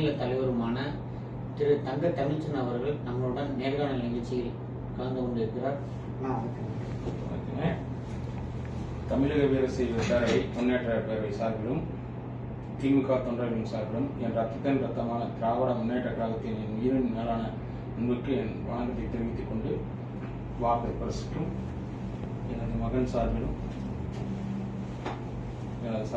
மாநில தலைவருமான திரு தங்க தமிழ்ச்சன் அவர்கள் நம்மளுடன் நேர்காணல் நிகழ்ச்சியில் கலந்து கொண்டிருக்கிறார். தமிழக வீரசை பேரவை முன்னேற்ற பேரவை சார்பிலும் திமுக தொண்டர்களின் சார்பிலும் என் ரத்தத்தின் ரத்தமான திராவிட முன்னேற்ற கழகத்தின் என் உயிரின் மேலான அன்புக்கு என் வணக்கத்தை தெரிவித்துக் கொண்டு வாக்கை பரிசுக்கும் எனது மகன் சார்பிலும் எனது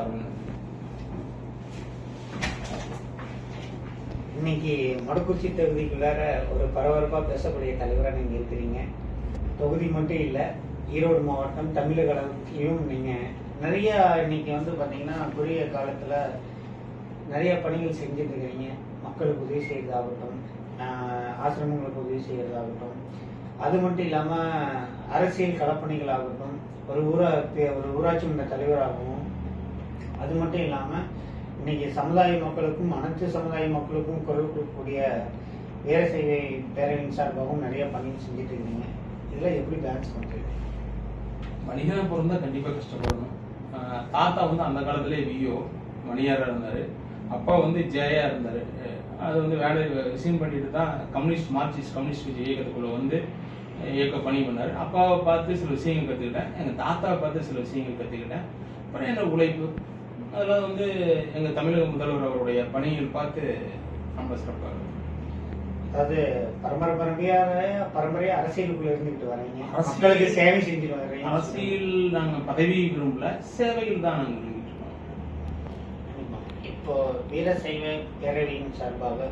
இன்னைக்கு மடக்குச்சி தொகுதிக்குள்ளார ஒரு பரபரப்பாக பேசக்கூடிய தலைவராக நீங்கள் இருக்கிறீங்க. தொகுதி மட்டும் இல்லை ஈரோடு மாவட்டம் தமிழக அளவுலையும் நிறையா இன்னைக்கு வந்து பார்த்தீங்கன்னா குறுகிய காலத்தில் நிறைய பணிகள் செஞ்சுட்டு இருக்கிறீங்க. மக்களுக்கு உதவி செய்கிறதாகட்டும் ஆசிரமங்களுக்கு உதவி செய்கிறதாகட்டும் அது மட்டும் இல்லாமல் அரசியல் களப்பணிகளாகட்டும் ஒரு ஊரா ஒரு ஊராட்சி மன்ற தலைவராகவும் அது மட்டும் இல்லாமல் இன்னைக்கு சமுதாய மக்களுக்கும் அனைத்து சமுதாய மக்களுக்கும் குரல் கொடுக்கக்கூடிய வேற சேவை பேரவையின் சார்பாகவும் நிறைய பணி செஞ்சுட்டு இருக்கீங்க. இதெல்லாம் எப்படி பேலன்ஸ் பண்ணுறீங்க மனிதனை பிறந்தா கண்டிப்பா கஷ்டப்படணும். தாத்தா வந்து அந்த காலத்திலே விஓ மணியாரா இருந்தாரு. அப்பா வந்து ஜெயா இருந்தாரு. அது வந்து வேலை விஷயம் பண்ணிட்டு தான் கம்யூனிஸ்ட் மார்க்சிஸ்ட் கம்யூனிஸ்ட் கட்சி வந்து இயக்க பணி பண்ணாரு. அப்பாவை பார்த்து சில விஷயங்கள் கற்றுக்கிட்டேன் எங்கள் தாத்தாவை பார்த்து சில விஷயங்கள் கற்றுக்கிட்டேன் அப்புறம் என்ன உழைப்பு? அதில் வந்து எங்க தமிழக முதல்வர் அவருடைய பணிகள் பார்த்து ரொம்ப சிறப்பாக. அதாவது பரம்பரை பரம்பரையாக பரம்பரையா அரசியலுக்குள்ள இருந்துகிட்டு வர்றீங்க. அரசியல் மக்களுக்கு சேவை செஞ்சுட்டு வர்றீங்க. அரசியல் நாங்க பதவி விரும்பல சேவையில் தான் நாங்கள். இப்போ வீரசைவ பேரவையின் சார்பாக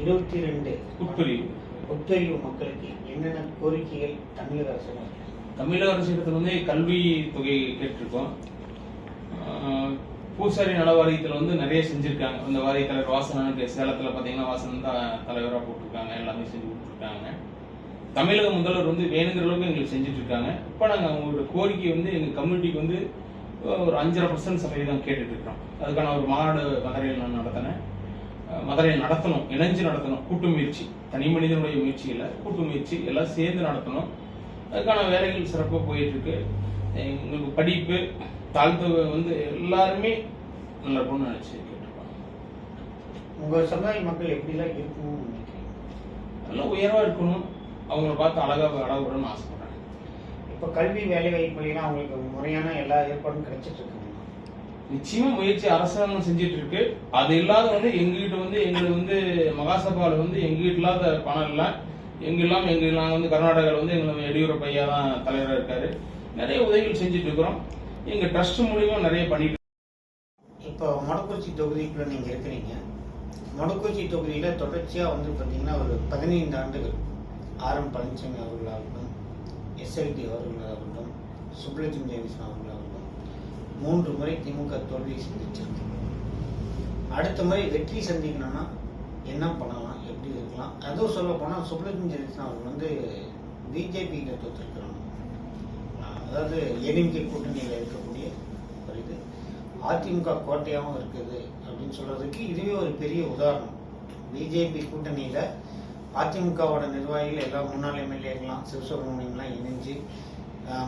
இருபத்தி ரெண்டு உட்பிரிவு ஒத்துழைப்பு மக்களுக்கு என்னென்ன கோரிக்கைகள் தமிழக அரசு தமிழக அரசிடத்தில் வந்து கல்வி தொகை கேட்டிருக்கோம். பூசாரி நல வாரியத்தில் வந்து நிறைய செஞ்சிருக்காங்க. அந்த வாரிய தலைவர் சேலத்தில் பார்த்தீங்கன்னா வாசனன் தான் தலைவராக போட்டிருக்காங்க. எல்லாமே செஞ்சு கொடுத்துருக்காங்க. தமிழக முதல்வர் வந்து வேணுங்கிற அளவுக்கு எங்களுக்கு செஞ்சுட்டு இருக்காங்க இப்போ நாங்கள் அவங்களோட கோரிக்கை வந்து எங்கள் கம்யூனிட்டிக்கு வந்து ஒரு அஞ்சரை பர்சன்ட் சதவீதம் கேட்டுட்டு இருக்கிறோம் அதுக்கான ஒரு மாநாடு மதுரையில் நான் நடத்தினேன். மதுரையை நடத்தணும். இணைஞ்சு நடத்தணும். கூட்டு முயற்சி. தனி மனிதனுடைய முயற்சி இல்லை. கூட்டு முயற்சி. எல்லாம் சேர்ந்து நடத்தணும். அதுக்கான வேலைகள் சிறப்பாக போயிட்டு இருக்கு எங்களுக்கு படிப்பு தாழ்த்து வந்து எல்லாருமே நல்லா இருக்கும்னு நினைச்சு கேட்டிருக்கோம் உங்க சமுதாய மக்கள் எப்படிலாம் இருக்கணும்னு நினைக்கிறீங்க? நல்லா உயர்வா இருக்கணும். அவங்கள பார்த்து அழகா அழகுடன் ஆசைப்படுறேன் இப்போ கல்வி வேலை வாய்ப்புலாம் அவங்களுக்கு முறையான எல்லா ஏற்பாடும் கிடைச்சிட்டு இருக்குங்க நிச்சயமா முயற்சி அரசாங்கம் செஞ்சுட்டு இருக்கு. அது இல்லாத வந்து எங்ககிட்ட வந்து எங்களுக்கு வந்து மகாசபால வந்து எங்ககிட்ட இல்லாத பணம் இல்லை. எங்க இல்லாம எங்க நாங்க வந்து கர்நாடகாவில் வந்து எங்களுக்கு எடியூரப்ப ஐயா தான் தலைவராக இருக்காரு. நிறைய உதவிகள் செஞ்சுட்டு இருக்கிறோம். எங்க ட்ரஸ்ட் மூலியமா நிறைய பண்ணிட்டு இப்போ மொடக்குறிச்சி தொகுதிக்குள்ள நீங்க இருக்கிறீங்க. மொடக்குறிச்சி தொகுதியில தொடர்ச்சியா வந்து பாத்தீங்கன்னா ஒரு பதினைந்து ஆண்டுகள். ஆர் எம் பழனிசாமி அவர்களாகட்டும் எஸ்எல்டி அவர்களாகட்டும் சுப்லட்சுமி ஜெயகிருஷ்ணன் அவர்களாகட்டும் மூன்று முறை திமுக தோல்வியை சந்திச்சிருக்கு அடுத்த முறை வெற்றி சந்திக்கணும்னா என்ன பண்ணலாம் எப்படி இருக்கலாம்? அதுவும் சொல்ல போனால் சுப்லட்சுமி ஜெயகிருஷ்ணன் அவர்கள் வந்து பிஜேபியில் தோற்றிருக்கிறாங்க அதாவது ஏடிஎம்கே கூட்டணியில் இருக்கக்கூடிய ஒரு இது. அதிமுக கோட்டையாகவும் இருக்குது அப்படின்னு சொல்றதுக்கு இதுவே ஒரு பெரிய உதாரணம். பிஜேபி கூட்டணியில் அதிமுகவோட நிர்வாகிகள் எல்லா முன்னாள் எம்எல்ஏக்கெல்லாம் சிவசுப்ரமணியம்லாம் இணைஞ்சு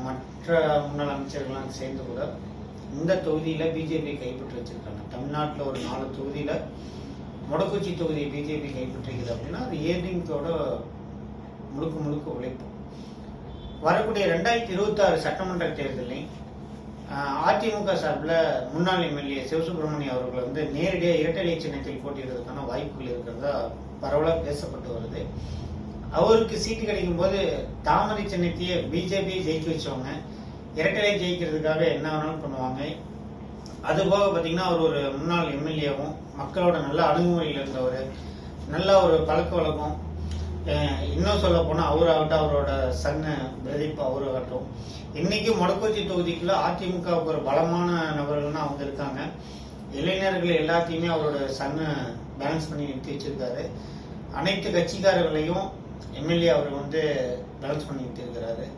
மற்ற முன்னாள் அமைச்சர்கள்லாம் சேர்ந்து கூட இந்த தொகுதியில் பிஜேபி கைப்பற்றி வச்சுருக்காங்க. தமிழ்நாட்டில் ஒரு நாலு தொகுதியில் மொடக்குச்சி தொகுதியை பிஜேபி கைப்பற்றிக்குது அப்படின்னா அது ஏடிஎம்கோட முழுக்க முழுக்க உழைப்பு. வரக்கூடிய ரெண்டாயிரத்தி இருபத்தி ஆறு சட்டமன்ற தேர்தலில் அதிமுக சார்பில் முன்னாள் எம்எல்ஏ சிவசுப்பிரமணியம் அவர்கள் வந்து நேரடியாக இரட்டை சின்னத்தில் போட்டியிடுறதுக்கான வாய்ப்புகள் இருக்கிறதா பரவலாக பேசப்பட்டு வருது. அவருக்கு சீட்டு கிடைக்கும் போது தாமரை சின்னத்தையே பிஜேபி ஜெயிக்க வச்சவங்க இரட்டலை ஜெயிக்கிறதுக்காக என்ன வேணாலும் பண்ணுவாங்க. அது போக பார்த்தீங்கன்னா அவர் ஒரு முன்னாள் எம்எல்ஏவும் மக்களோட நல்ல அணுகுமுறையில் இருந்தவர். நல்ல ஒரு பழக்க வழக்கம். இன்னும் சொல்ல போனா அவராகட்டும் அவரோட சன்னு பிரதீப் அவராகட்டும் இன்னைக்கு மொடக்குச்சி தொகுதிக்குள்ள அதிமுகவுக்கு ஒரு பலமான நபர்கள்னா அவங்க இருக்காங்க. இளைஞர்கள் எல்லாத்தையுமே அவரோட சன்ன பேலன்ஸ் பண்ணி நிறுத்தி வச்சிருக்காரு. அனைத்து கட்சிக்காரர்களையும் எம்எல்ஏ அவர் வந்து பேலன்ஸ் பண்ணி நிறுத்திருக்கிறாரு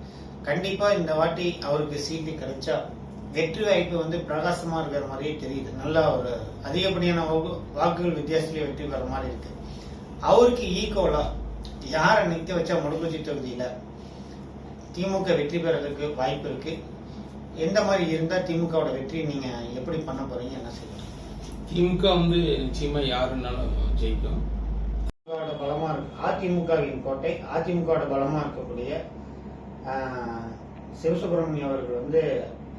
கண்டிப்பா இந்த வாட்டி அவருக்கு சீட்டு கிடைச்சா வெற்றி வாய்ப்பு வந்து பிரகாசமா இருக்கிற மாதிரியே தெரியுது. நல்லா ஒரு அதிகப்படியான வாக்கு- வாக்குகள் வித்தியாசத்துலேயே வெற்றி பெற மாதிரி இருக்கு. அவருக்கு ஈக்குவலா யாரை நிக்க வச்சா முடுகுச்சி தொகுதியில திமுக வெற்றி பெறதுக்கு வாய்ப்பு இருக்கு. எந்த மாதிரி இருந்தா திமுகவோட வெற்றி நீங்க எப்படி பண்ண போறீங்க? என்ன செய்யலாம் திமுக வந்து நிச்சயமா யாருன்னாலும் ஜெயிக்கும். அதிமுகவோட பலமா இருக்கு. அதிமுகவின் கோட்டை அதிமுகவோட பலமா இருக்கக்கூடிய சிவசுப்பிரமணியம் அவர்கள் வந்து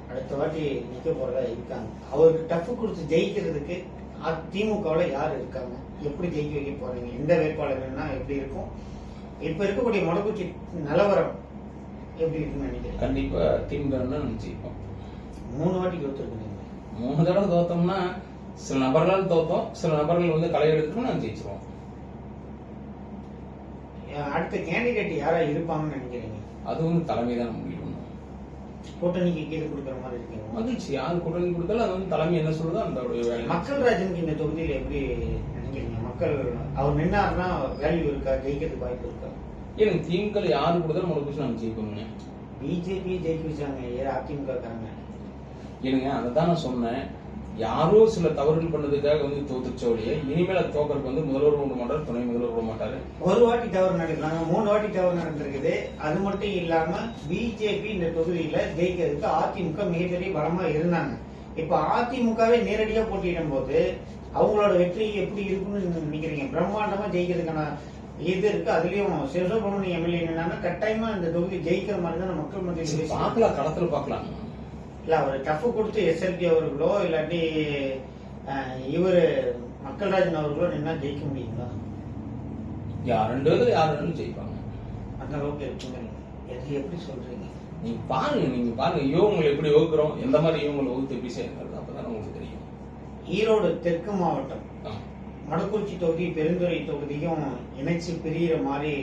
அடுத்த வாட்டி நிக்க போறதா இருக்காங்க. அவருக்கு டஃப் கொடுத்து ஜெயிக்கிறதுக்கு திமுகவுல யார் இருக்காங்க? எப்படி ஜெயிக்க வைக்க போறீங்க? எந்த வேட்பாளர் வேணா எப்படி இருக்கும்? இப்ப இருக்கக்கூடிய முடக்குச்சி நிலவரம் எப்படி இருக்குன்னு நினைக்கிறேன் கண்டிப்பா திமுக நம்ம ஜெயிப்போம். மூணு வாட்டி கொடுத்துருக்கீங்க மூணு தடவை தோத்தோம்னா சில நபர்களால் தோத்தோம் சில நபர்கள் வந்து களை எடுத்துட்டு நாங்கள் ஜெயிச்சிருவோம். அடுத்த கேண்டிடேட் யாரா இருப்பாங்கன்னு நினைக்கிறீங்க? அது வந்து தலைமை தான். கூட்டணிக்கு கீழே கொடுக்குற மாதிரி இருக்கீங்க. மகிழ்ச்சி. யார் கூட்டணி கொடுத்தாலும் அது வந்து தலைமை என்ன சொல்றதோ? அந்த வேலை. மக்கள் ராஜனுக்கு இந்த தொகுதியில எப்படி நினைக்கிறீங்க? மக்கள் அவர் நின்னாருன்னா வேல்யூ இருக்கா? ஜெயிக்கிறதுக்கு வாய்ப்பு இருக்கா? எனக்கு திமுக யாரு கொடுத்தாலும் முடக்கு நாங்கள் ஜெயிப்போங்க பிஜேபி ஜெயிக்க வச்சாங்க. ஏ அதிமுக காரங்க ஏனுங்க அதை தான் நான் சொன்னேன். யாரோ சில தவறுகள் பண்ணதுக்காக வந்து தோத்துச்சோடைய இனிமேல் அது தோக்கறதுக்கு வந்து முதல்வர் விட மாட்டாரு துணை முதல்வர் விட மாட்டாரு. ஒரு வாட்டி தவறு நடக்கிறாங்க மூணு வாட்டி தவறு நடந்திருக்குது. அது மட்டும் இல்லாம பிஜேபி இந்த தொகுதியில ஜெயிக்கிறதுக்கு அதிமுக மிகப்பெரிய பலமா இருந்தாங்க. இப்ப அதிமுகவே நேரடியா போட்டியிடும் போது அவங்களோட வெற்றி எப்படி இருக்குன்னு நினைக்கிறீங்க? பிரம்மாண்டமா ஜெயிக்கிறதுக்கான இது இருக்கு. அதுலயும் சிவசுப்ரமணியம் எம்எல்ஏ என்னன்னா கட்டாயமா இந்த தொகுதி ஜெயிக்கிற மாதிரி தான் மக்கள் மத்தியில் பார்க்கலாம் களத்துல பார்க்கலாம். இல்ல அவர் டஃப் கொடுத்து எஸ்எல்பி அவர்களோ இல்லாட்டி இவரு மக்கள்ராஜன் அவர்களோ நின்னா ஜெயிக்க முடியுங்களா? யார் ரெண்டு பேரும் யார் ரெண்டு ஜெயிப்பாங்க. அந்த அளவுக்கு இருக்குங்க. எது எப்படி சொல்றீங்க? நீங்க பாருங்க நீங்க பாருங்க யோகங்களை எப்படி வகுக்கிறோம் எந்த மாதிரி யோகங்களை வகுத்து எப்படி செய்யறது அப்பதான் உங்களுக்கு தெரியும். ஈரோடு தெற்கு மாவட்டம். மடக்குறிச்சி தொகுதி பெருந்துறை தொகுதியும் இணைச்சு பிரியிற மாதிரி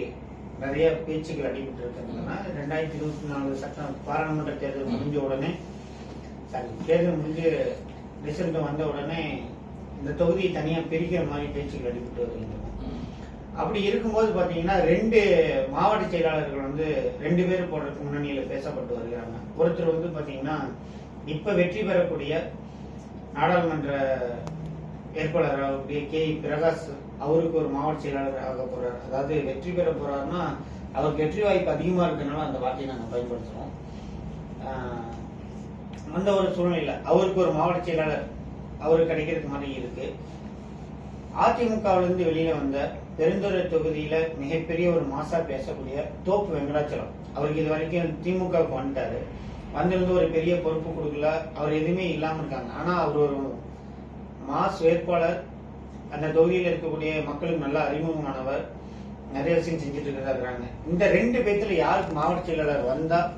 நிறைய பேச்சுக்கள் அடிபட்டு இருக்கிறதுனா ரெண்டாயிரத்தி இருபத்தி நாலு சட்டம் பாராளுமன்ற தேர்தல் முடிஞ்ச உடனே சாரி தேர்தல் முடிஞ்சு ரிசல்ட் வந்த உடனே இந்த தொகுதியை தனியாக பிரிக்கிற மாதிரி பேச்சுக்கள் அடிபட்டு வருகின்றன. அப்படி இருக்கும்போது பார்த்தீங்கன்னா ரெண்டு மாவட்ட செயலாளர்கள் வந்து ரெண்டு பேர் போடுறதுக்கு முன்னணியில் பேசப்பட்டு வருகிறாங்க. ஒருத்தர் வந்து பார்த்தீங்கன்னா இப்போ வெற்றி பெறக்கூடிய நாடாளுமன்ற வேட்பாளராகக்கூடிய கே. பிரகாஷ் அவருக்கு ஒரு மாவட்ட செயலாளர் ஆக போறார். அதாவது வெற்றி பெற போறாருன்னா அவருக்கு வெற்றி வாய்ப்பு அதிகமாக இருக்கிறதுனால அந்த வார்த்தையை நாங்கள் பயன்படுத்துகிறோம் அந்த ஒரு சூழ்நிலை அவருக்கு ஒரு மாவட்ட செயலாளர் அவருக்கு கிடைக்கிறதுக்கு மாதிரி இருக்கு. அதிமுகவிலிருந்து வெளியில வந்த பெருந்துறை தொகுதியில மிகப்பெரிய ஒரு மாசா பேசக்கூடிய தோப்பு வெங்கடாச்சலம். அவருக்கு இது வரைக்கும் திமுகவுக்கு வந்துட்டாரு. வந்திருந்து ஒரு பெரிய பொறுப்பு கொடுக்கல. அவர் எதுவுமே இல்லாம இருக்காங்க. ஆனா அவர் ஒரு மாஸ் வேட்பாளர். அந்த தொகுதியில் இருக்கக்கூடிய மக்களுக்கு நல்ல அறிமுகமானவர். நிறைய விஷயம் செஞ்சுட்டு இருக்கிறாங்க இந்த ரெண்டு பேத்துல யாருக்கு மாவட்ட செயலாளர் வந்தா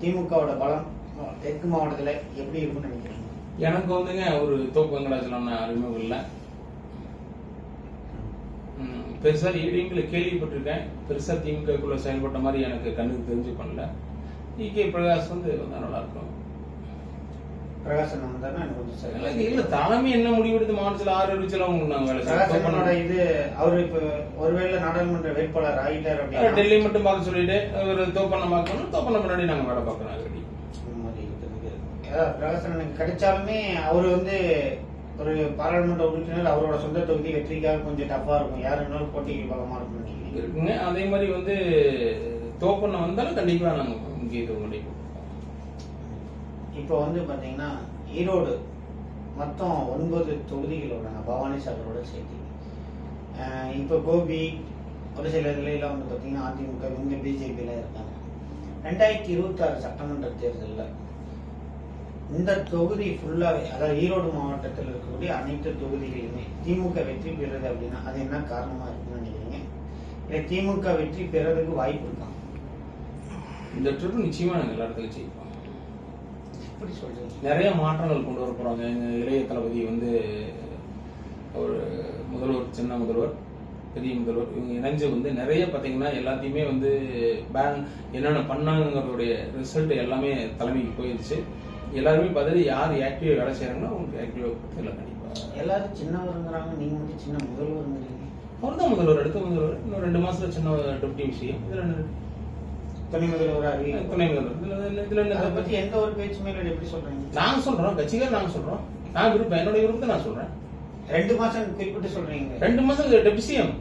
திமுகவோட பலம் தெற்கு மாவட்டத்துல எப்படி இருக்கும்னு நினைக்கிறீங்க? எனக்கு வந்துங்க ஒரு தோப்பு வெங்கடாச்சலம் அறிமுகம் இல்லை. ம், பெருசா ஈடிங்களை கேள்விப்பட்டிருக்கேன். பெருசா திமுகக்குள்ள செயல்பட்ட மாதிரி எனக்கு கண்ணுக்கு தெரிஞ்சு பண்ணல. கே பிரகாஷ் வந்து நல்லா இருக்கும் பிரகாசன் வந்தாருன்னா எனக்கு கொஞ்சம் சரி. இல்ல, தலைமை என்ன முடிவெடுத்து மாவட்டத்தில் ஆறு அறிவிச்சல அவங்க நாங்க வேலை செய்யறோம். பிரகாசனோட இது அவரு இப்ப ஒருவேளை நாடாளுமன்ற வேட்பாளர் ஆகிட்டார் அப்படின்னா டெல்லி மட்டும் பார்க்க சொல்லிட்டு ஒரு தோப்பண்ண பார்க்கணும் தோப்பண்ண முன்னாடி நாங்க வேலை பார்க்கணும் பிரகாசனுக்கு கிடைச்சாலுமே அவர் வந்து ஒரு பாராளுமன்ற உறுப்பினர் அவரோட சொந்த தொகுதி வெற்றிக்காக கொஞ்சம் டஃபா இருக்கும். யார் இருந்தாலும் போட்டிக்கு பலமா இருக்கும் இருக்குங்க. அதே மாதிரி வந்து தோப்பண்ண வந்தாலும் கண்டிப்பா நாங்க முக்கியத்துவம் கண்டிப்பா இப்போ வந்து பாத்தீங்கன்னா ஈரோடு மொத்தம் ஒன்பது தொகுதிகளோட பவானி சாகரோட சேர்த்து. இப்போ கோபி ஒரு சில இதுல எல்லாம் வந்து பாத்தீங்கன்னா அதிமுக இவங்க பிஜேபியில இருக்காங்க. ரெண்டாயிரத்தி இருபத்தி ஆறு சட்டமன்ற தேர்தல்ல இந்த தொகுதி ஃபுல்லாவே அதாவது ஈரோடு மாவட்டத்தில் இருக்கக்கூடிய அனைத்து தொகுதிகளிலுமே திமுக வெற்றி பெறுறது அப்படின்னா அது என்ன காரணமா இருக்குன்னு நினைக்கிறீங்க? இல்லை திமுக வெற்றி பெறதுக்கு வாய்ப்பு இருக்கா? இந்த ட்ரிப் நிச்சயமா நாங்க எல்லா செய்வோம். எப்படி சொல்றீங்க? நிறைய மாற்றங்கள் கொண்டு வர போறாங்க. எங்க இளைய தளபதி வந்து ஒரு முதல்வர் சின்ன முதல்வர் பெரிய முதல்வர் இவங்க இணைஞ்சு வந்து நிறைய பாத்தீங்கன்னா எல்லாத்தையுமே வந்து பேன் என்னென்ன பண்ணாங்கிறதுடைய ரிசல்ட் எல்லாமே தலைமைக்கு போயிடுச்சு எல்லாருமே பார்த்துட்டு யார் ஆக்டிவா வேலை செய்யறாங்களோ அவங்களுக்கு ஆக்டிவா கொடுத்துல கண்டிப்பா. எல்லாரும் சின்னவருங்கிறாங்க நீங்க மட்டும் சின்ன முதல்வருங்கிறீங்க அவர் தான் முதல்வர் அடுத்த முதல்வர். இன்னும் ரெண்டு மாசத்துல சின்ன டெப்டி விஷயம் இதுல? துணை முதல்வர் அறிவிப்பு துணை முதல்வர். இதுல அதை? பத்தி எந்த ஒரு பேச்சுமே இல்லை எப்படி சொல்றீங்க? நாங்க சொல்றோம் கட்சிக்கார் நாங்க சொல்றோம். நான் விருப்பம் என்னோட விருப்பத்தை நான் சொல்றேன். ரெண்டு மாசம் குறிப்பிட்டு சொல்றீங்க. ரெண்டு மாசம் டெப்டி சிஎம்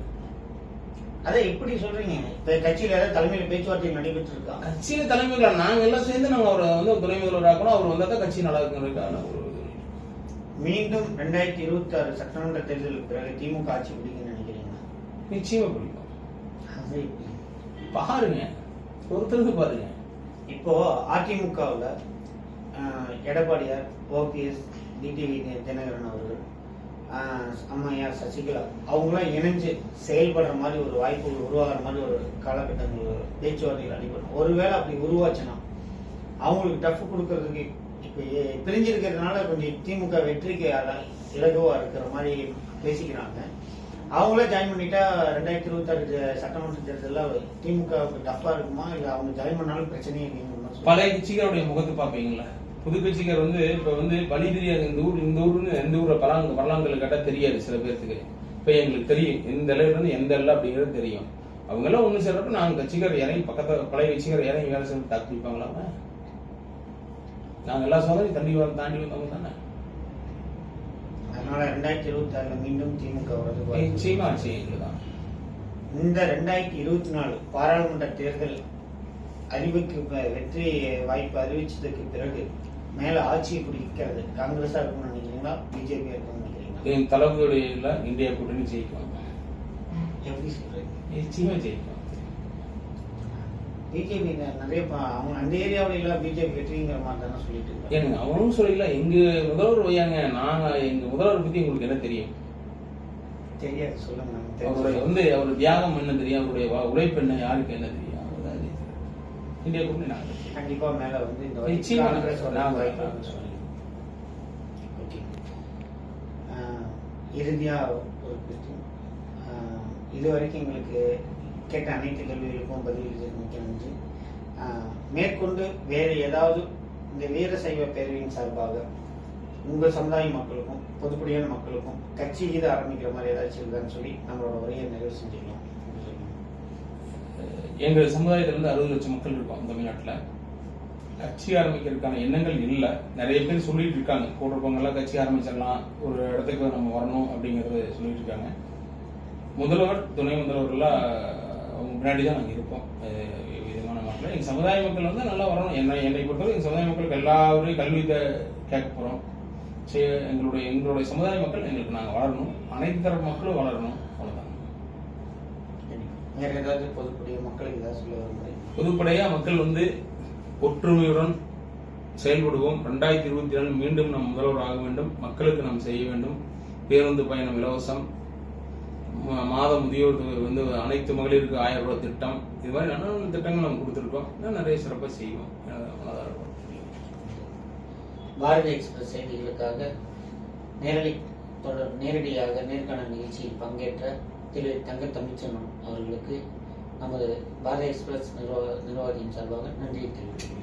அதை எப்படி சொல்றீங்க? இப்ப கட்சியில ஏதாவது தலைமையில பேச்சுவார்த்தை நடைபெற்று இருக்கா கட்சியில தலைமையில் நாங்க எல்லாம் சேர்ந்து நாங்க அவரை வந்து துணை முதல்வர் ஆக்கணும் அவர் வந்தா தான் கட்சி நல்லா இருக்குங்கிறதுக்கான ஒரு. மீண்டும் ரெண்டாயிரத்தி இருபத்தி ஆறு சட்டமன்ற தேர்தலுக்கு பிறகு திமுக ஆட்சி பிடிக்கும்னு நினைக்கிறீங்களா? நிச்சயமா பிடிக்கும். அது? பாருங்க. ஒருத்தருக்கு பாருங்க. இப்போ அதிமுகவில் எடப்பாடியார் ஓபிஎஸ் டிடிவி தினகரன் அவர்கள் அம்மையா சசிகலா அவங்களாம் இணைஞ்சு செயல்படுற மாதிரி ஒரு வாய்ப்புகள் உருவாகிற மாதிரி ஒரு காலகட்டங்கள் பேச்சுவார்த்தைகள் அடிப்படும் ஒருவேளை அப்படி உருவாச்சுன்னா அவங்களுக்கு டஃப் கொடுக்கறதுக்கு இப்போ பிரிஞ்சிருக்கிறதுனால கொஞ்சம் திமுக வெற்றிக்கு அல- இலகுவா இருக்கிற மாதிரி பேசிக்கிறாங்க. அவங்களே ஜாயின் பண்ணிட்டா ரெண்டாயிரத்தி இருபத்தாறு சட்டமன்ற தேர்தலில் திமுக டஃப்பா இருக்குமா? இல்லை அவங்க ஜாயின் பண்ணாலும் பிரச்சனையே இல்லைங்கிற பழைய கட்சிகளுடைய முகத்து பார்ப்பீங்களா? புது கட்சிக்கார் வந்து இப்ப வந்து வழி தெரியாது இந்த ஊர் இந்த ஊர்னு எந்த ஊர்ல பலாங்க வரலாங்கல் கேட்டா தெரியாது சில பேர்த்துக்கு. இப்ப எங்களுக்கு தெரியும். இலையில இருந்து எந்த இல்லை அப்படிங்கிறது தெரியும். அவங்க எல்லாம் ஒண்ணு சேர்றப்ப நாங்க கட்சிக்கார் இறங்கி பக்கத்துல பழைய கட்சிக்கார் இறங்கி வேலை செஞ்சு தாக்கு பிடிப்பாங்களா? நாங்க எல்லா சோதனையும் தண்ணி வர தாண்டி வந்தவங்க தானே. அதனால ரெண்டாயிரத்தி இருபத்தி ஆறுல மீண்டும் திமுக இருக்கு. நிச்சயமா எங்களுதான் இந்த ரெண்டாயிரத்தி இருபத்தி நாலு பாராளுமன்ற தேர்தல் அறிவுக்கு வெற்றி வாய்ப்பு அறிவிச்சதுக்கு பிறகு மேல ஆட்சியை பிடிக்கிறது. காங்கிரஸா இருக்கும்னு நினைக்கிறீங்களா? பிஜேபி இருக்கும்னு நினைக்கிறீங்களா? தளபதியுடைய இந்தியா கூட்டணி ஜெயிக்கும். எப்படி சொல்றீங்க நிச்சயமா ஜெயிக்கும். பிஜேபி நிறைய அவங்க அந்த ஏரியாவில எல்லாம் பிஜேபி வெற்றிங்கிற மாதிரி தானே சொல்லிட்டு ஏங்க அவனும் சொல்லல. எங்க முதல்வர் வையாங்க நாங்க எங்க முதல்வர் பத்தி உங்களுக்கு என்ன தெரியும்? தெரியாது சொல்லுங்க அவருடைய வந்து அவர் தியாகம் என்ன தெரியும்? அவருடைய உழைப்பு என்ன யாருக்கு என்ன தெரியும். இந்தியா கூட்டணி நாங்க. கண்டிப்பா மேல வந்து இந்த. ஓகே இறுதியா ஒரு கொஸ்டின் இது வரைக்கும் எங்களுக்கு கேட்ட அனைத்து கேள்விகளுக்கும் பதில் மிக்க நன்றி. மேற்கொண்டு வேறு ஏதாவது இந்த வீர சைவ பேரவையின் சார்பாக உங்கள் சமுதாய மக்களுக்கும் பொதுப்படியான மக்களுக்கும் கட்சி இது ஆரம்பிக்கிற மாதிரி ஏதாச்சும் இருக்கான்னு சொல்லி நம்மளோட உரையை நிறைவு செஞ்சுக்கலாம். எங்க சமுதாயத்துல அறுபது லட்சம் மக்கள் இருக்கோம் தமிழ்நாட்டுல. கட்சி ஆரம்பிக்கிறதுக்கான எண்ணங்கள் இல்ல. நிறைய பேர் சொல்லிட்டு இருக்காங்க. கூட இருக்கவங்க எல்லாம் கட்சி ஆரம்பிச்சிடலாம். ஒரு இடத்துக்கு நம்ம வரணும் அப்படிங்கறத சொல்லிட்டு இருக்காங்க. முதல்வர் துணை முதல்வர் எல்லாம் அவங்க முன்னாடி தான் நாங்க இருக்கோம் அஹ் விதமான மக்கள் எங்க சமுதாய மக்கள் வந்து நல்லா வரணும். என்ன என்னை பொறுத்தவரை எங்க சமுதாய மக்களுக்கு எல்லாரையும் கல்வி த- கேட்க போறோம். சரி எங்களுடைய எங்களுடைய சமுதாய மக்கள் எங்களுக்கு நாங்க வளரணும் அனைத்து தரப்பு மக்களும் வளரணும் அவ்வளவுதான். வேற ஏதாவது பொதுப்படிய மக்களுக்கு ஏதாவது சொல்ல விரும்புறீங்க பொதுப்படையா மக்கள் வந்து ஒற்றுமையுடன் செயல்படுவோம். ரெண்டாயிரத்தி இருபத்தி ஏழு மீண்டும் நாம் முதல்வர் ஆக வேண்டும். மக்களுக்கு நாம் செய்ய வேண்டும். பேருந்து பயணம் இலவசம். மாத முதியோர் வந்து அனைத்து மகளிருக்கு ஆயிரம் ரூபாய் திட்டம். இது மாதிரி நல்ல திட்டங்கள் நம்ம கொடுத்துருக்கோம். இன்னும் நிறைய சிறப்பாக செய்வோம். பாரதி எக்ஸ்பிரஸ் செய்திகளுக்காக நேரடி தொடர் நேரடியாக நேர்காணல் நிகழ்ச்சியில் பங்கேற்ற திரு தங்க தமிழ்ச்செல்வன் அவர்களுக்கு நமது பாரத எக்ஸ்பிரஸ் நிர்வாக நிர்வாகியின் சார்பாக நன்றியை தெரிவிக்கிறேன்